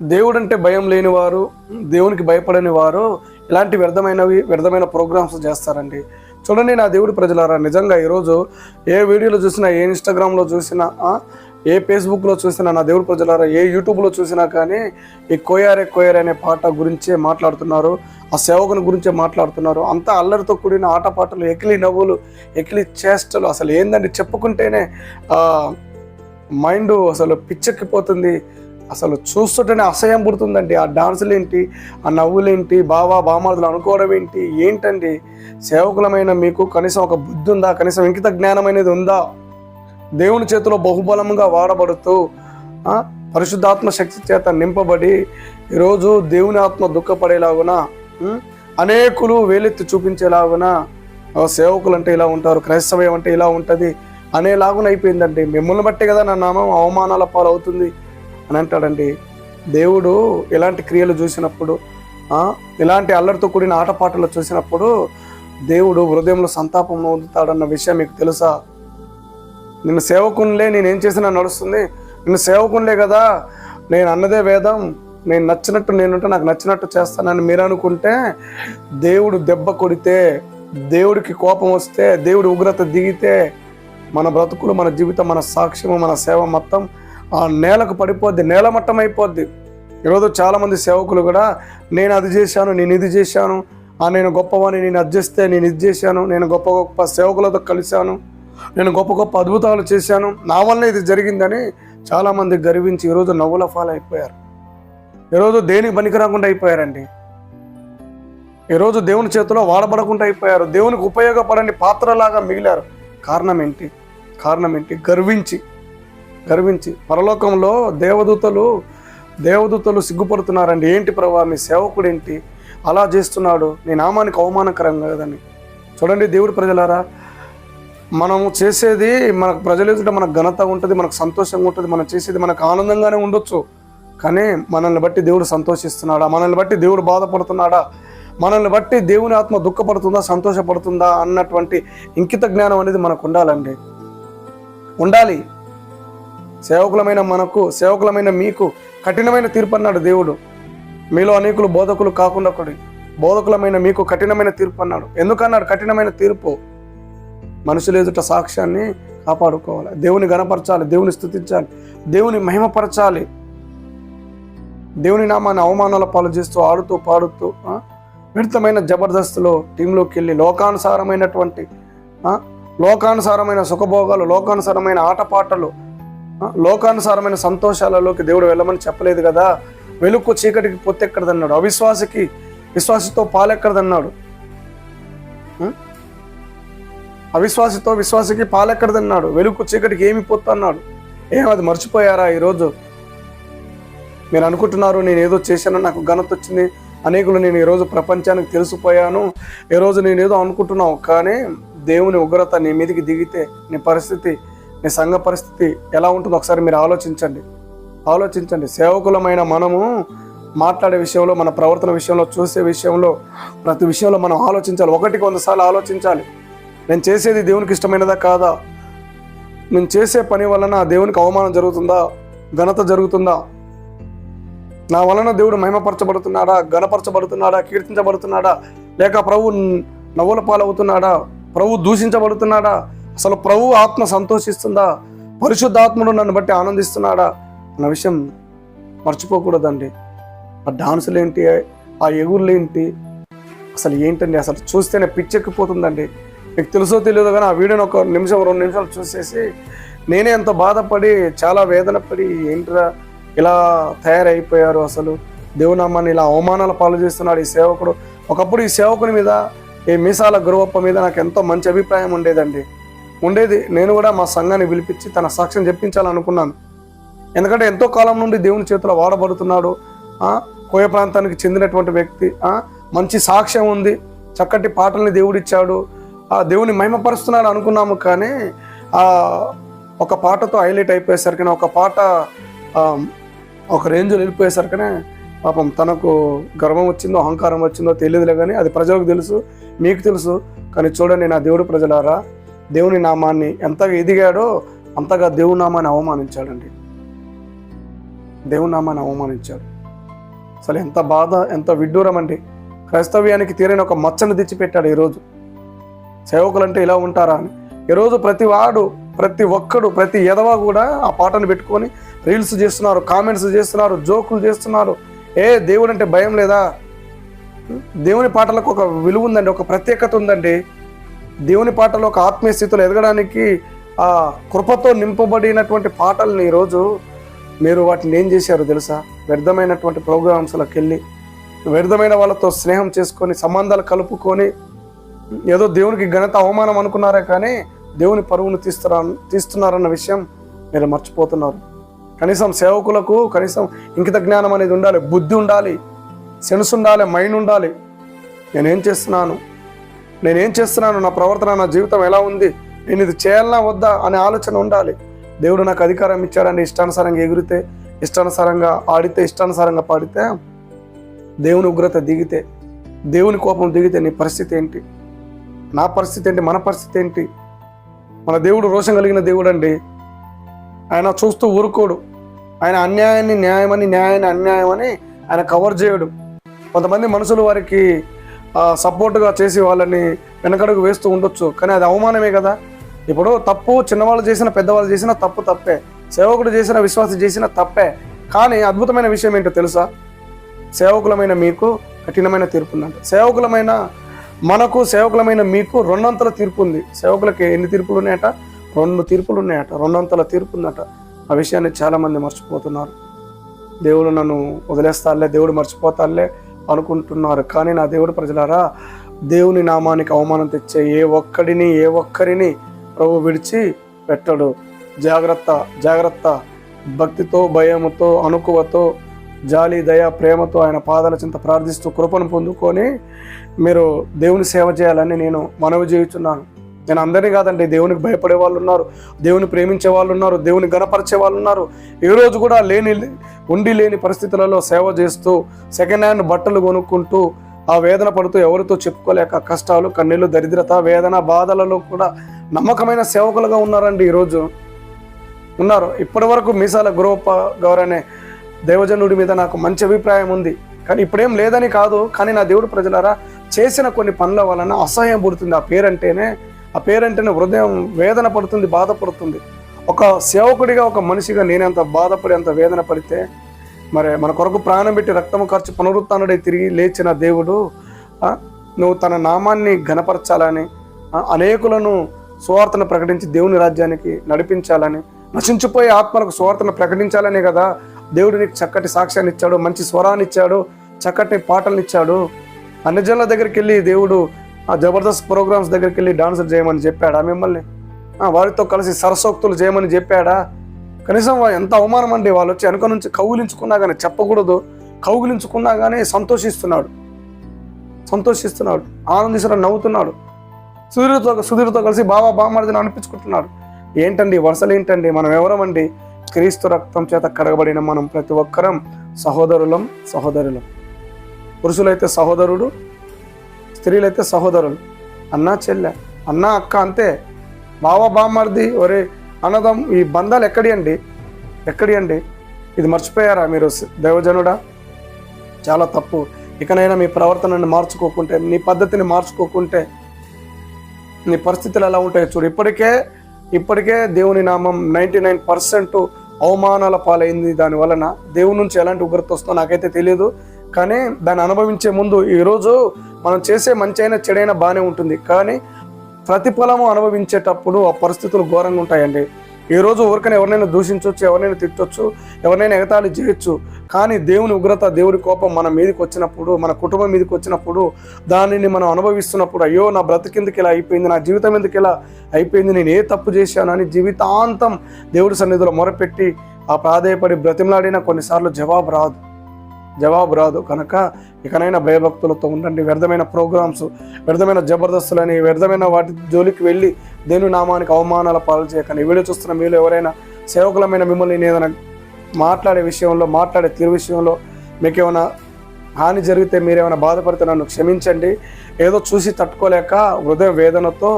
దేవుడంటే భయం లేని వారు దేవునికి భయపడని వారు ఇలాంటి వ్యర్థమైనవి వ్యర్థమైన ప్రోగ్రామ్స్ చేస్తారండి. చూడండి నా దేవుడి ప్రజలారా నిజంగా ఈరోజు ఏ వీడియోలో చూసినా ఏ ఇన్స్టాగ్రామ్లో చూసినా ఏ ఫేస్బుక్లో చూసినా నా దేవుడి ప్రజలారా ఏ యూట్యూబ్లో చూసినా కానీ ఈ కోయారే కోయారే అనే పాట గురించే మాట్లాడుతున్నారు ఆ సేవకుని గురించే మాట్లాడుతున్నారు. అంతా అల్లరితో కూడిన ఆటపాటలు ఎకిలి నవ్వులు ఎకిలి చేష్టలు అసలు ఏందండి? చెప్పుకుంటేనే మైండ్ అసలు పిచ్చెక్కిపోతుంది. అసలు చూస్తుంటేనే అసహ్యం పుడుతుందండి. ఆ డాన్సులు ఏంటి ఆ నవ్వులేంటి బావా బామాదులు అనుకోవడం ఏంటి ఏంటండి? సేవకులమైన మీకు కనీసం ఒక బుద్ధి ఉందా కనీసం ఇంకిత జ్ఞానం అనేది ఉందా? దేవుని చేతిలో బహుబలంగా వాడబడుతూ పరిశుద్ధాత్మ శక్తి చేత నింపబడి ఈరోజు దేవుని ఆత్మ దుఃఖపడేలాగున అనేకులు వేలెత్తి చూపించేలాగున సేవకులు అంటే ఇలా ఉంటారు క్రైస్తవయం అంటే ఇలా ఉంటుంది అనేలాగున అయిపోయిందండి. మిమ్మల్ని బట్టే కదా నా నామం అవమానాల పాలవుతుంది. అని అంటాడండి. దేవుడు ఇలాంటి క్రియలు చూసినప్పుడు ఇలాంటి అల్లరితో కూడిన ఆటపాటలు చూసినప్పుడు దేవుడు హృదయంలో సంతాపం పొందుతాడన్న విషయం మీకు తెలుసా? నిన్ను సేవకునిలే నేను ఏం చేసినా నడుస్తుంది. నిన్ను సేవకునిలే కదా. నేను అన్నదే వేదం. నేను నచ్చినట్టు నేనుంటే నాకు నచ్చినట్టు చేస్తానని మీరు అనుకుంటే దేవుడు దెబ్బ కొడితే దేవుడికి కోపం వస్తే దేవుడి ఉగ్రత దిగితే మన బ్రతుకులు మన జీవితం మన సాక్ష్యము మన సేవ మొత్తం ఆ నేలకు పడిపోద్ది నేలమట్టం అయిపోద్ది ఈరోజు చాలామంది సేవకులు కూడా నేను అది చేశాను నేను ఇది చేశాను ఆ నేను గొప్పవాని నేను అది చేస్తే నేను ఇది చేశాను నేను గొప్ప గొప్ప సేవకులతో కలిశాను నేను గొప్ప గొప్ప అద్భుతాలు చేశాను నా వల్ల ఇది జరిగిందని చాలామంది గర్వించి ఈరోజు నవ్వుల ఫాల్ అయిపోయారు ఈరోజు దేనికి పనికి రాకుండా అయిపోయారండి. ఈరోజు దేవుని చేతిలో వాడబడకుండా అయిపోయారు. దేవునికి ఉపయోగపడని పాత్రలాగా మిగిలారు. కారణం ఏంటి? కారణం ఏంటి? గర్వించి గర్వించి పరలోకంలో దేవదూతలు దేవదూతలు సిగ్గుపడుతున్నారండి. ఏంటి ప్రభా మీ సేవకుడు ఏంటి? అలా చేస్తున్నాడు. నీ నామానికి అవమానకరం కదని చూడండి దేవుడు ప్రజలారా మనము చేసేది మనకు ప్రజలు ఎదుట మనకు ఘనత ఉంటుంది మనకు సంతోషంగా ఉంటుంది మనం చేసేది మనకు ఆనందంగానే ఉండొచ్చు. కానీ మనల్ని బట్టి దేవుడు సంతోషిస్తున్నాడా? మనల్ని బట్టి దేవుడు బాధపడుతున్నాడా? మనల్ని బట్టి దేవుని ఆత్మ దుఃఖపడుతుందా సంతోషపడుతుందా అన్నటువంటి ఇంకిత జ్ఞానం అనేది మనకు ఉండాలండి. ఉండాలి. సేవకులమైన మనకు సేవకులమైన మీకు కఠినమైన తీర్పు అన్నాడు దేవుడు. మీలో అనేకులు బోధకులు కాకుండా ఒకటి. బోధకులమైన మీకు కఠినమైన తీర్పు అన్నాడు. ఎందుకన్నాడు? కఠినమైన తీర్పు. మనుషులు ఎదుట సాక్ష్యాన్ని కాపాడుకోవాలి. దేవుని గణపరచాలి దేవుని స్థుతించాలి దేవుని మహిమపరచాలి. దేవుని నామాన్ని అవమానాల పాలు చేస్తూ ఆడుతూ పాడుతూ ఆ, జబర్దస్త్లో టీంలోకి వెళ్ళి లోకానుసారమైనటువంటి లోకానుసారమైన సుఖభోగాలు లోకానుసారమైన ఆటపాటలు లోకానుసారమైన సంతోషాలలోకి దేవుడు వెళ్ళమని చెప్పలేదు కదా? వెలుక్కు చీకటికి పొత్తెక్కడదన్నాడు. అవిశ్వాసికి విశ్వాసితో పాలెక్కడదన్నాడు. అవిశ్వాసతో అవిశ్వాసితో పాలెక్కడదన్నాడు. వెలుక్కు చీకటికి ఏమి పొత్తు అన్నాడు ఏం అది మర్చిపోయారా ఈరోజు? మీరు అనుకుంటున్నారు నేను ఏదో చేశాను నాకు ఘనత వచ్చింది అనేకులు నేను ఈరోజు ప్రపంచానికి తెలిసిపోయాను. ఈరోజు నేను ఏదో అనుకుంటున్నావు. కానీ దేవుని ఉగ్రత నీ మీదకి దిగితే నీ పరిస్థితి మీ సంఘ పరిస్థితి ఎలా ఉంటుందో ఒకసారి మీరు ఆలోచించండి. ఆలోచించండి. సేవకులమైన మనము మాట్లాడే విషయంలో మన ప్రవర్తన విషయంలో చూసే విషయంలో ప్రతి విషయంలో మనం ఆలోచించాలి. ఒకటికి వందసార్లు ఆలోచించాలి. నేను చేసేది దేవునికి ఇష్టమైనదా కాదా? నేను చేసే పని వలన దేవునికి అవమానం జరుగుతుందా? ఘనత జరుగుతుందా? నా వలన దేవుడు మహిమపరచబడుతున్నాడా? ఘనపరచబడుతున్నాడా? కీర్తించబడుతున్నాడా? లేక ప్రభు నవ్వుల పాలవుతున్నాడా? ప్రభు దూషించబడుతున్నాడా? అసలు ప్రభు ఆత్మ సంతోషిస్తుందా? పరిశుద్ధాత్ముడు నన్ను బట్టి ఆనందిస్తున్నాడా? అన్న విషయం మర్చిపోకూడదండి. ఆ డాన్సులు ఏంటి? ఆ ఎగురులు ఏంటి? అసలు ఏంటండి? అసలు చూస్తేనే పిచ్చెక్కిపోతుందండి. మీకు తెలుసో తెలియదు కానీ ఆ వీడియోని ఒక నిమిషం రెండు నిమిషాలు చూసేసి నేనే ఎంత బాధపడి చాలా వేదన పడి ఏంట్రా ఇలా తయారైపోయారు అసలు? దేవునామాన్ని ఇలా అవమానాల పాలు చేస్తున్నాడు ఈ సేవకుడు. ఒకప్పుడు ఈ సేవకుని మీద ఈ మీసాల గురువప్ప మీద నాకు ఎంతో మంచి అభిప్రాయం ఉండేదండి. ఉండేది. నేను కూడా మా సంఘాన్ని పిలిపించి తన సాక్ష్యం చెప్పించాలనుకున్నాను. ఎందుకంటే ఎంతో కాలం నుండి దేవుని చేతిలో వాడబడుతున్నాడు. కోయ ప్రాంతానికి చెందినటువంటి వ్యక్తి మంచి సాక్ష్యం ఉంది. చక్కటి పాటల్ని దేవుడిచ్చాడు. ఆ దేవుని మహిమపరుస్తున్నాడు అనుకున్నాము కానీ ఆ ఒక పాటతో హైలైట్ అయిపోయేసరికి ఒక పాట ఒక రేంజ్లో వెళ్ళిపోయేసరికనే పాపం తనకు గర్వం వచ్చిందో అహంకారం వచ్చిందో తెలియదులే కానీ అది ప్రజలకు తెలుసు మీకు తెలుసు. కానీ చూడండి నా దేవుడు ప్రజలారా దేవుని నామాన్ని ఎంతగా ఎదిగాడో అంతగా దేవుని నామాన్ని అవమానించాడండి. దేవుని నామాన్ని అవమానించాడు. అసలు ఎంత బాధ ఎంత విడ్డూరం అండి. క్రైస్తవ్యానికి తీరని ఒక మచ్చను తెచ్చిపెట్టాడు ఈరోజు. సేవకులు అంటే ఇలా ఉంటారా అని. ఈరోజు ప్రతి వాడు ప్రతి ఒక్కడు ప్రతి ఎదవ కూడా ఆ పాటను పెట్టుకొని రీల్స్ చేస్తున్నారు కామెంట్స్ చేస్తున్నారు జోకులు చేస్తున్నారు. ఏ దేవుడు అంటే భయం లేదా? దేవుని పాటలకు ఒక విలువ ఉందండి ఒక ప్రత్యేకత ఉందండి. దేవుని పాటలో ఒక ఆత్మీయ స్థితిలో ఎదగడానికి ఆ కృపతో నింపబడినటువంటి పాటల్ని ఈరోజు మీరు వాటిని ఏం చేశారు తెలుసా? వ్యర్థమైనటువంటి ప్రోగ్రామ్స్లోకి వెళ్ళి వ్యర్థమైన వాళ్ళతో స్నేహం చేసుకొని సంబంధాలు కలుపుకొని ఏదో దేవునికి ఘనత అవమానం అనుకున్నారే కానీ దేవుని పరువును తీస్తున్నా తీస్తున్నారన్న విషయం మీరు మర్చిపోతున్నారు. కనీసం సేవకులకు కనీసం ఇంకిత జ్ఞానం అనేది ఉండాలి బుద్ధి ఉండాలి సెన్స్ ఉండాలి మైండ్ ఉండాలి. నేనేం చేస్తున్నాను? నేనేం చేస్తున్నాను? నా ప్రవర్తన నా జీవితం ఎలా ఉంది? నేను ఇది చేయాలనా వద్దా అనే ఆలోచన ఉండాలి. దేవుడు నాకు అధికారం ఇచ్చాడండి. ఇష్టానుసారంగా ఎగిరితే ఇష్టానుసారంగా ఆడితే ఇష్టానుసారంగా పాడితే దేవుని ఉగ్రత దిగితే దేవుని కోపం దిగితే నీ పరిస్థితి ఏంటి? నా పరిస్థితి ఏంటి? మన పరిస్థితి ఏంటి? మన దేవుడు రోషం కలిగిన దేవుడు అండి. ఆయన చూస్తూ ఊరుకోడు. ఆయన అన్యాయాన్ని న్యాయమని న్యాయాన్ని అన్యాయమని ఆయన కవర్ చేయడు. కొంతమంది మనుషులు వారికి సపోర్ట్గా చేసి వాళ్ళని వెనకడుగు వేస్తూ ఉండొచ్చు. కానీ అది అవమానమే కదా. ఇప్పుడు తప్పు చిన్నవాళ్ళు చేసిన పెద్దవాళ్ళు చేసిన తప్పు తప్పే. సేవకుడు చేసిన విశ్వాసం చేసిన తప్పే. కానీ అద్భుతమైన విషయం ఏంటో తెలుసా? సేవకులమైన మీకు కఠినమైన తీర్పు ఉందంట. సేవకులమైన మనకు సేవకులమైన మీకు రెండంతల తీర్పు ఉంది. సేవకులకి ఎన్ని తీర్పులు ఉన్నాయట? రెండు తీర్పులు ఉన్నాయట. రెండంతల తీర్పు ఉందట. ఆ విషయాన్ని చాలామంది మర్చిపోతున్నారు. దేవుడు నన్ను వదిలేస్తాలే దేవుడు మర్చిపోతాలే అనుకుంటున్నారు. కానీ నా దేవుడు ప్రజలారా దేవుని నామానికి అవమానం తెచ్చే ఏ ఒక్కడిని ఏ ఒక్కరిని ప్రభు విడిచి పెట్టడు. జాగ్రత్త జాగ్రత్త. భక్తితో భయముతో అనుకువతో జాలి దయ ప్రేమతో ఆయన పాదాల చింత ప్రార్థిస్తూ కృపను పొందుకొని మీరు దేవుని సేవ చేయాలని నేను మనవి చేయుచున్నాను. నేను అందరినీ కాదండి దేవునికి భయపడే వాళ్ళు ఉన్నారు దేవుని ప్రేమించే వాళ్ళు ఉన్నారు దేవుని గణపరిచే వాళ్ళు ఉన్నారు. ఏ రోజు కూడా లేని ఉండి లేని పరిస్థితులలో సేవ చేస్తూ సెకండ్ హ్యాండ్ బట్టలు కొనుక్కుంటూ ఆ వేదన పడుతూ ఎవరితో చెప్పుకోలేక కష్టాలు కన్నీళ్ళు దరిద్రత వేదన బాధలలో కూడా నమ్మకమైన సేవకులుగా ఉన్నారండి ఈరోజు ఉన్నారు. ఇప్పటి వరకు మీసాల గురవప్ప గౌరనే దేవజనుడి మీద నాకు మంచి అభిప్రాయం ఉంది. కానీ ఇప్పుడేం లేదని కాదు కానీ నా దేవుడు ప్రజలారా చేసిన కొన్ని పనుల వలన అసహ్యం పుడుతుంది. ఆ పేరంటేనే ఆ పేరంటేనే హృదయం వేదన పడుతుంది బాధపడుతుంది. ఒక సేవకుడిగా ఒక మనిషిగా నేనెంత బాధపడి అంత వేదన పడితే మరి మన కొరకు ప్రాణం పెట్టి రక్తము ఖర్చు పునరుత్డై తిరిగి లేచిన దేవుడు నువ్వు తన నామాన్ని ఘనపరచాలని అనేకులను సువార్తను ప్రకటించి దేవుని రాజ్యానికి నడిపించాలని నశించిపోయే ఆత్మలకు సువార్తను ప్రకటించాలనే కదా దేవుడు నీకు చక్కటి సాక్ష్యాన్ని ఇచ్చాడు మంచి స్వరాన్ని ఇచ్చాడు చక్కటి పాటలను ఇచ్చాడు. అన్ని దగ్గరికి వెళ్ళి దేవుడు ఆ జబర్దస్త్ ప్రోగ్రామ్స్ దగ్గరికి వెళ్ళి డాన్సులు చేయమని చెప్పాడా మిమ్మల్ని? వారితో కలిసి సరసోక్తులు చేయమని చెప్పాడా? కనీసం ఎంత అవమానం అండి వాళ్ళు వచ్చి వెనక నుంచి కౌగిలించుకున్నా కానీ చెప్పకూడదు. కౌగిలించుకున్నా కానీ సంతోషిస్తున్నాడు. సంతోషిస్తున్నాడు. ఆనందిస్తున్నాడు నవ్వుతున్నాడు. సుధీర్తో సుధీర్తో కలిసి బాబా బామ్మడిని అనిపించుకుంటున్నాడు. ఏంటండి వరుసలు ఏంటండి? మనం ఎవరమండి? క్రీస్తు రక్తం చేత కడగబడిన మనం ప్రతి ఒక్కరం సహోదరులం సహోదరులం. పురుషులైతే సహోదరుడు స్త్రీలైతే సహోదరులు. అన్న చెల్లె అన్న అక్క అంతే బావ బామ్మర్ది ఒరే అన్నదం ఈ బంధాలు ఎక్కడి అండి? ఎక్కడి అండి? ఇది మర్చిపోయారా మీరు దైవజనుడా? చాలా తప్పు. ఇకనైనా మీ ప్రవర్తనని మార్చుకోకుంటే నీ పద్ధతిని మార్చుకోకుంటే నీ పరిస్థితులు ఎలా ఉంటాయో చూడు. ఇప్పటికే ఇప్పటికే దేవుని నామం నైంటీ నైన్ పర్సెంట్ అవమానాల పాలైంది. దాని వలన దేవుని నుంచి ఎలాంటి ఉగ్రత వస్తుందో నాకైతే తెలియదు కానీ దాన్ని అనుభవించే ముందు ఈరోజు మనం చేసే మంచి అయినా చెడైనా బాగానే ఉంటుంది. కానీ ప్రతిఫలము అనుభవించేటప్పుడు ఆ పరిస్థితులు ఘోరంగా ఉంటాయండి. ఈ రోజు ఎవరినైనా దూషించవచ్చు ఎవరినైనా తిట్టొచ్చు ఎవరినైనా ఎగతాళి చేయొచ్చు. కానీ దేవుని ఉగ్రత దేవుడి కోపం మన మీదకి వచ్చినప్పుడు మన కుటుంబం మీదకి వచ్చినప్పుడు దానిని మనం అనుభవిస్తున్నప్పుడు అయ్యో నా బ్రతికిందుకు ఇలా అయిపోయింది నా జీవితం ఎందుకు ఇలా అయిపోయింది నేను ఏ తప్పు చేశానని అని జీవితాంతం దేవుడి సన్నిధిలో మొరపెట్టి ఆ ప్రాధేయపడి బ్రతిమలాడినా కొన్నిసార్లు జవాబు రాదు. జవాబు రాదు. కనుక ఇకనైనా భయభక్తులతో ఉండండి. వ్యర్థమైన ప్రోగ్రామ్స్ వ్యర్థమైన జబర్దస్తులని వ్యర్థమైన వాటి జోలికి వెళ్ళి దేని నామానికి అవమానాల పాలు చేయకండి. ఈ వీడియో చూస్తున్న మీరు ఎవరైనా సేవకులమైన మిమ్మల్ని ఏదైనా మాట్లాడే విషయంలో మాట్లాడే తీరు విషయంలో మీకు ఏమైనా హాని జరిగితే మీరు ఏమైనా బాధపడితే నన్ను క్షమించండి. ఏదో చూసి తట్టుకోలేక హృదయ వేదనతో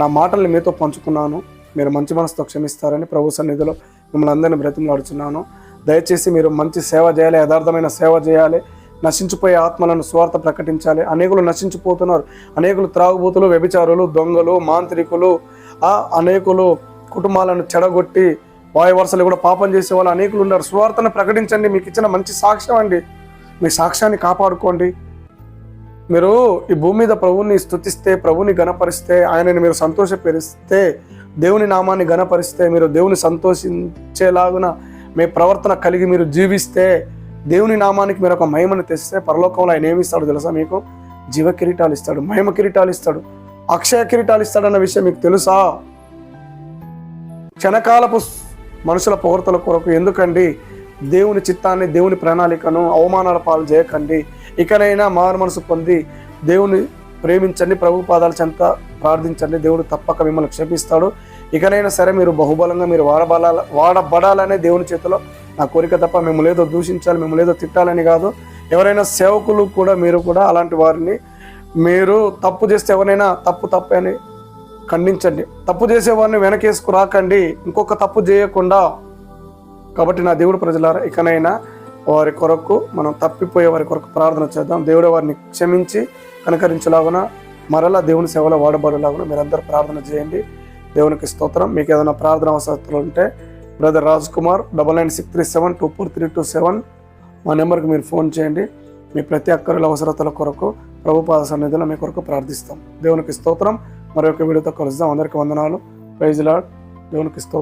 నా మాటల్ని మీతో పంచుకున్నాను. మీరు మంచి మనసుతో క్షమిస్తారని ప్రభు సన్నిధిలో మిమ్మల్ని అందరినీ బ్రతిమలాడుచున్నాను. దయచేసి మీరు మంచి సేవ చేయాలి యథార్థమైన సేవ చేయాలి నశించిపోయే ఆత్మలను స్వార్థ ప్రకటించాలి. అనేకులు నశించిపోతున్నారు. అనేకులు త్రాగుబోతులు వ్యభిచారులు దొంగలు మాంత్రికులు ఆ అనేకులు కుటుంబాలను చెడగొట్టి వాయువరుసలు కూడా పాపం చేసే వాళ్ళు అనేకులు ఉన్నారు. స్వార్థను ప్రకటించండి మీకు ఇచ్చిన మంచి సాక్ష్యం అండి. మీ సాక్ష్యాన్ని కాపాడుకోండి. మీరు ఈ భూమి మీద ప్రభువుని స్థుతిస్తే ప్రభువుని గణపరిస్తే ఆయనని మీరు సంతోషపరిస్తే దేవుని నామాన్ని గణపరిస్తే మీరు దేవుని సంతోషించేలాగున మీ ప్రవర్తన కలిగి మీరు జీవిస్తే దేవుని నామానికి మీరు ఒక మహిమను తెస్తే పరలోకంలో ఆయన ఏమిస్తాడు తెలుసా మీకు? జీవ కిరీటాలు ఇస్తాడు మహిమ కిరీటాలు ఇస్తాడు అక్షయ కిరీటాలు ఇస్తాడన్న విషయం మీకు తెలుసా? క్షణకాలపు మనుషుల పొగడతల కొరకు ఎందుకండి? దేవుని చిత్తాన్ని దేవుని ప్రణాళికను అవమానాల పాలు చేయకండి. ఇకనైనా మారు మనసు పొంది దేవుని ప్రేమించండి ప్రభు పాదాల చెంత ప్రార్థించండి. దేవుడు తప్పక మిమ్మల్ని క్షమిస్తాడు. ఇకనైనా సరే మీరు బహుబలంగా మీరు వాడబడాల వాడబడాలనే దేవుని చేతిలో నా కోరిక తప్ప మేము లేదో దూషించాలి మేము లేదో తిట్టాలని కాదు. ఎవరైనా సేవకులు కూడా మీరు కూడా అలాంటి వారిని మీరు తప్పు చేస్తే ఎవరైనా తప్పు తప్పే అని ఖండించండి. తప్పు చేసేవారిని వెనకేసుకు రాకండి. ఇంకొక తప్పు చేయకుండా కాబట్టి నా దేవుడు ప్రజలారా ఇకనైనా వారి కొరకు మనం తప్పిపోయే వారి కొరకు ప్రార్థన చేద్దాం. దేవుడు వారిని క్షమించి కనకరించలాగున మరలా దేవుని సేవలో వాడబడేలాగున మీరందరూ ప్రార్థన చేయండి. దేవునికి స్తోత్రం. మీకు ఏదైనా ప్రార్థన అవసరాలు ఉంటే brother Raj Kumar double nine six three seven two four three two seven మా నెంబర్కి మీరు ఫోన్ చేయండి. మీ ప్రతి ఒక్కరి అవసరతల కొరకు ప్రభుపాద సన్నిధిలో మీ కొరకు ప్రార్థిస్తాం. దేవునికి స్తోత్రం. మరొక వీడియోతో కలుద్దాం. అందరికీ వందనాలు. Praise lord. దేవునికి స్తోత్రం.